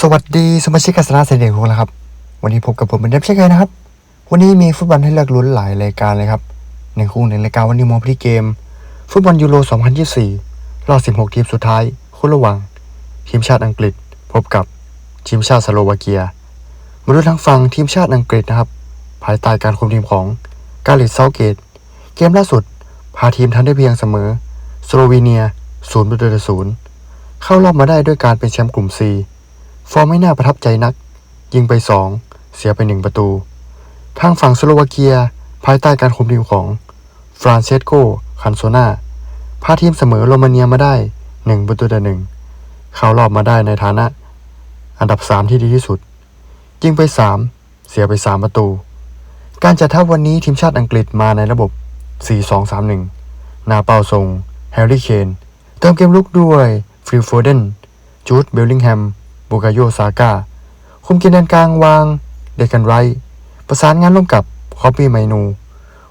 สวัสดีสมาชิกกัสนาเซเดของเราครับ วันนี้พบกับผมเป็นเดฟเช่นเคยนะครับ วันนี้มีฟุตบอลให้เลือกลุ้นหลายรายการเลยครับในคู่หนึ่งรายการวันนี้มองไปที่เกม ฟุตบอลยูโร 2024 รอบ 16 ทีมสุดท้ายคู่ระหว่างทีมชาติอังกฤษ พบกับทีมชาติสโลวาเกียมาดูทางฝั่งทีมชาติอังกฤษนะครับ ภายใต้การคุมทีมของกาลิตเซาเกต เกมล่าสุด พาทีมทันได้เพียงเสมอสโลวีเนีย0ประตูต่อศูนย์เข้ารอบมาได้ด้วยการเป็นแชมป์กลุ่ม C ฟอร์มไม่น่าประทับใจนัก ยิงไป 2 เสียไป 1 ประตู ทางฝั่งสโลวาเกีย ภายใต้การคุมทีมของฟรานเซสโกคันโซนาพาทีมเสมอโรมาเนียมาได้ 1 ประตูต่อหนึ่งเข้ารอบมาได้ในฐานะ อันดับ 3 ที่ดีที่สุด ยิงไป 3 เสียไป 3 ประตู การจัดทัพวันนี้ทีมชาติอังกฤษมาในระบบ 4-2-3-1 นาเปาทรงแฮร์รี่เคนเติมเกมลุกด้วยฟิลโฟเดนจูดเบลลิงแฮม บูกาโยซาก้าคุมเกมแดนกลางวาง เดกันไร ประสานงานร่วมกับคอปปี้ไมนู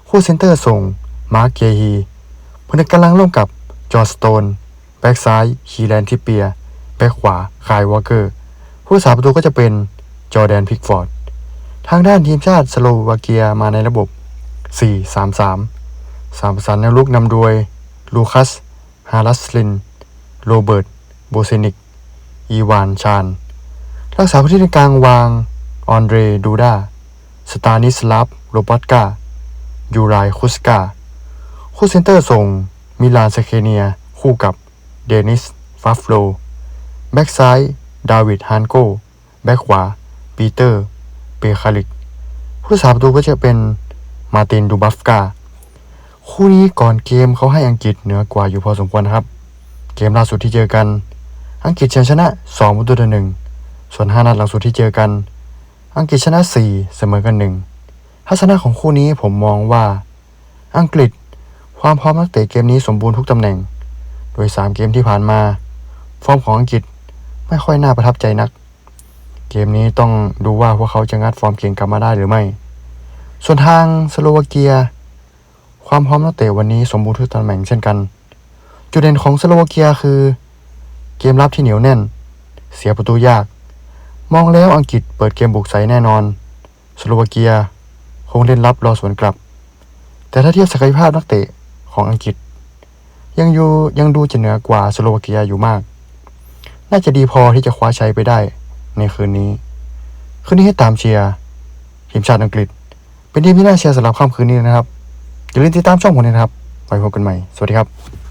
คู่เซนเตอร์ส่ง มาร์คเกฮีผนึกกำลังร่วมกับจอร์สโตน แบ็กซ้ายฮีแลนทิเปีย แบ็กขวาคายวอเกอร์ ผู้สาประตูก็จะเป็นจอแดนพิกฟอร์ด ทางด้านทีมชาติสโลวาเกียมาในระบบ 4-3-3 สามประสานแนวลุกนำโดยลูคัส ฮารัสลิน โรเบิร์ต โบเซนิก อีวานชาน รักษาพื้นที่ในกลางวาง ออนเดรดูดา สตานิสลาฟโรบอตกา ยูไรคุสกา คู่เซนเตอร์ส่ง มิลานสเคเนีย คู่กับเดนิส ฟัฟโล แบ็กซ้าย ดาวิด ฮานโก แบ็กขวา ปีเตอร์ เปคาลิก ผู้รักษาประตูก็จะเป็น มาติน ดูบัฟกา คู่นี้ก่อนเกมเขาให้อังกฤษเหนือกว่าอยู่พอสมควรครับ เกมล่าสุดที่เจอกัน อังกฤษชนะ 2 ประตูต่อหนึ่งส่วน 5 นัดหลังสุดที่เจอกัน อังกฤษชนะ 4 เสมอกันหนึ่งทัศนะของคู่นี้ผมมองว่า อังกฤษความพร้อมนักเตะเกมนี้สมบูรณ์ทุกตำแหน่ง โดย 3 เกมที่ผ่านมา ฟอร์มของอังกฤษไม่ค่อยน่าประทับใจนัก เกมนี้ต้องดูว่าพวกเขาจะงัดฟอร์มเก่งกลับมาได้หรือไม่ ส่วนทางสโลวาเกีย ความพร้อมนักเตะวันนี้สมบูรณ์ทุกตำแหน่งเช่นกัน จุดเด่นของสโลวาเกียคือ เกมรับที่เหนียวแน่น เสียประตูยาก มองแล้วอังกฤษเปิดเกมบุกใสแน่นอน สโลวาเกีย คงเล่นรับรอสวนกลับ แต่ถ้าเทียบศักยภาพนักเตะของอังกฤษ ยังอยู่ยังดูจะเหนือกว่าสโลวาเกียอยู่มาก น่าจะดีพอที่จะคว้าชัยไปได้ในคืนนี้ คืนนี้ให้ตามเชียร์ทีมชาติอังกฤษ เป็นทีมที่น่าเชียร์สำหรับค่ำคืนนี้นะครับอย่าลืมติดตามช่องผมนะครับไว้พบกันใหม่ สวัสดีครับ